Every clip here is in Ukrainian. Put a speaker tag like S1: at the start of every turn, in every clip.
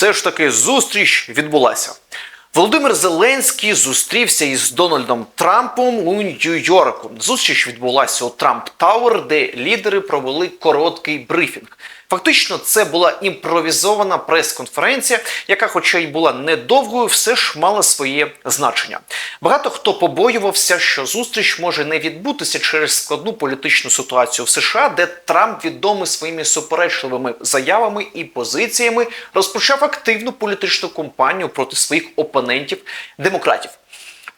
S1: все ж таки зустріч відбулася. Володимир Зеленський зустрівся із Дональдом Трампом у Нью-Йорку. Зустріч відбулася у Трамп Тауер, де лідери провели короткий брифінг. Фактично, це була імпровізована прес-конференція, яка, хоча й була недовгою, все ж мала своє значення. Багато хто побоювався, що зустріч може не відбутися через складну політичну ситуацію в США, де Трамп відомий своїми суперечливими заявами і позиціями розпочав активну політичну кампанію проти своїх опонентів демократів.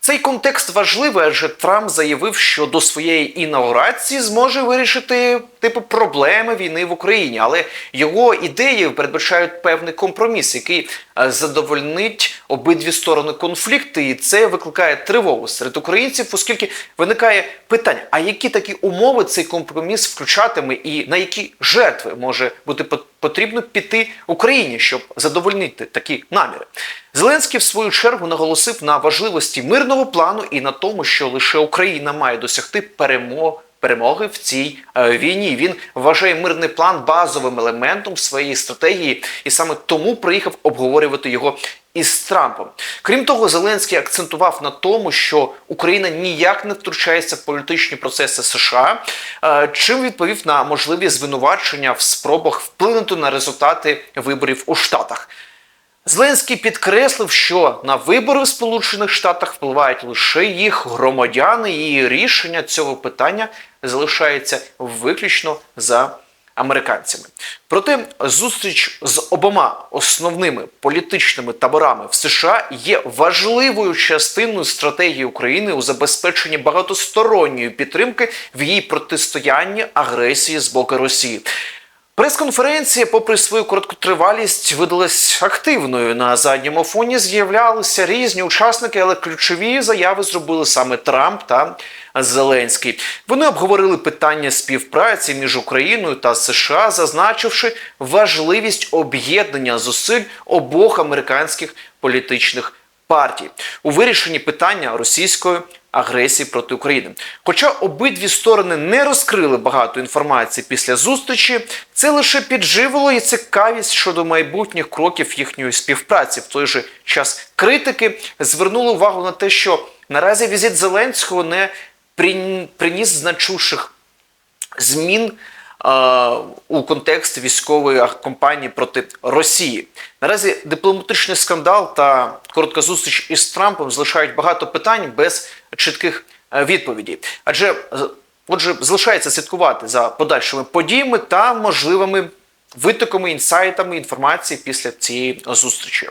S1: Цей контекст важливий, адже Трамп заявив, що до своєї інаугурації зможе вирішити типу проблеми війни в Україні, але його ідеї передбачають певний компроміс, який е, задовольнить обидві сторони конфлікту, і це викликає тривогу серед українців, оскільки виникає питання: а які такі умови цей компроміс включатиме, і на які жертви може бути пот- потрібно піти Україні, щоб задовольнити такі наміри? Зеленський в свою чергу наголосив на важливості мирного плану і на тому, що лише Україна має досягти перемоги. Перемоги в цій е, війні він вважає мирний план базовим елементом своєї стратегії, і саме тому приїхав обговорювати його із Трампом. Крім того, Зеленський акцентував на тому, що Україна ніяк не втручається в політичні процеси США, е, чим відповів на можливі звинувачення в спробах вплинути на результати виборів у Штатах. Зеленський підкреслив, що на вибори в Сполучених Штатах впливають лише їх громадяни, і рішення цього питання залишається виключно за американцями. Проте зустріч з обома основними політичними таборами в США є важливою частиною стратегії України у забезпеченні багатосторонньої підтримки в її протистоянні агресії з боку Росії. Прес-конференція, попри свою короткотривалість, видалась активною. На задньому фоні з'являлися різні учасники, але ключові заяви зробили саме Трамп та Зеленський. Вони обговорили питання співпраці між Україною та США, зазначивши важливість об'єднання зусиль обох американських політичних партій у вирішенні питання російської агресії проти України. Хоча обидві сторони не розкрили багато інформації після зустрічі, це лише підживило і цікавість щодо майбутніх кроків їхньої співпраці. В той же час критики звернули увагу на те, що наразі візит Зеленського не приніс значущих змін у контекст військової кампанії проти Росії. Наразі дипломатичний скандал та коротка зустріч із Трампом залишають багато питань без чітких е, відповідей. Адже е, отже, залишається слідкувати за подальшими подіями та можливими витоками, інсайтами інформації після цієї зустрічі.